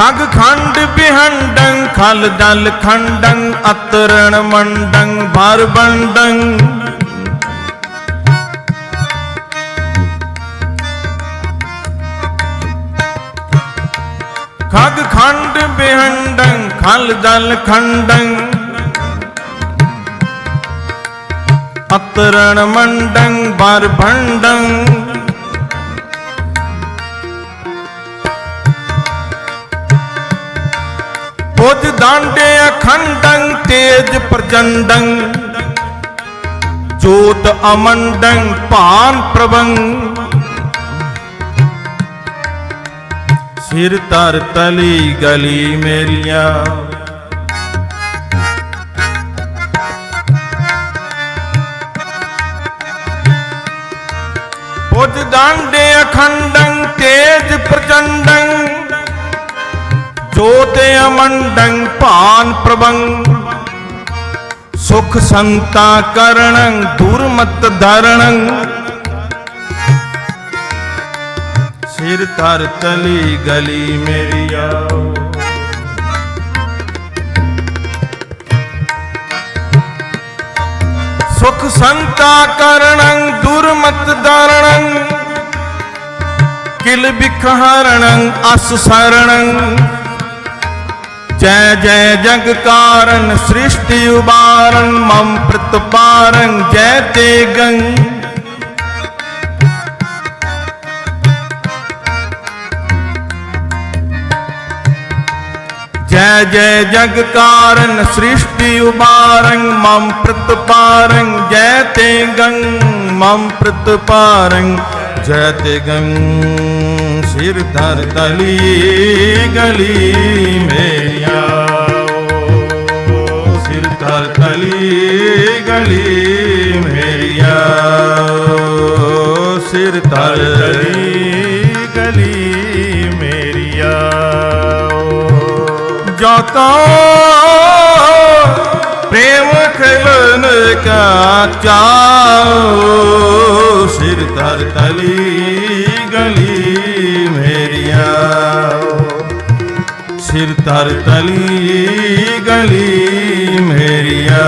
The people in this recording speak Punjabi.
ਖਗ ਖੰਡ ਬਿਹੰਡੰ, ਖਲ ਦਲ ਖੰਡੰ, ਅਤਰਣ ਮੰਡੰ ਭਰ ਬੰਡੰ। ਖਗ ਖੰਡ ਬਿਹੰਡੰ, ਖਲ ਦਲ ਖੰਡੰ। ਅਤਰਣ ਮੰਡੰ ਭਰ ਭੰਡੰ ਪੁਜ ਦਾਂਡੇ ਅਖੰਡੰ ਤੇਜ ਪ੍ਰਚੰਡੰ ਜੋਤ ਅਮੰਡੰ ਭਾਨ ਪ੍ਰਭੰ ਸਿਰ ਤਰ ਤਲੀ ਗਲੀ ਮੇਰੀਆਂ। ਪੁਜ ਦਾਂਡੇ ਅਖੰਡੰ ਤੇਜ ਪ੍ਰਚੰਡੰ ਜੋਤ ਅਮੰਡੰ ਭਾਨ ਪ੍ਰਭੰ ਸੁਖ ਸੰਤਾ ਕਰਣੰ ਦੁਰਮਤ ਧਰਣੰ ਸਿਰ ਤਰ ਤਲੀ ਗਲੀ ਮੇਰੀ ਮੇਰੀਆ ਸੁਖ ਸੰਤਾ ਕਰਣੰ ਦੁਰਮਤ ਧਰਣੰ ਕਿਲ ਬਿਖਹਰਣੰ ਅਸ ਸਰਣੰ ਜੈ ਜੈ ਜਗ ਕਾਰਨ ਸ੍ਰਿਸ਼ਟੀ ਉਬਾਰਨ ਮਮ ਪ੍ਰਤਪਾਰੰ ਜੈ ਤੇ ਗੰ। ਜੈ ਜੈ ਜਗ ਕਾਰਨ ਸ੍ਰਿਸ਼ਟੀ ਉਬਾਰੰ ਮਮ ਪ੍ਰਤਪਾਰੰ ਜੈ ਤੇ ਗੰ। ਮਮ ਪ੍ਰਤਪਾਰੰ ਜੈ ਤੇ ਗੰ। ਸਿਰ ਧਰ ਤਲੀ ਗਲੀ ਮੇਰੀਆ। ਸਿਰ ਧਰ ਤਲੀ ਗਲੀ ਮੇਰੀਆ। ਸਿਰ ਧਰ ਤਲੀ ਗਲੀ ਮੇਰੀਆ। ਜਾਤਾ ਪ੍ਰੇਮ ਖਿਲਨ ਕਾ ਚਾਓ ਸਿਰ ਧਰ ਤਲੀ सिर तर तली गली मेरिया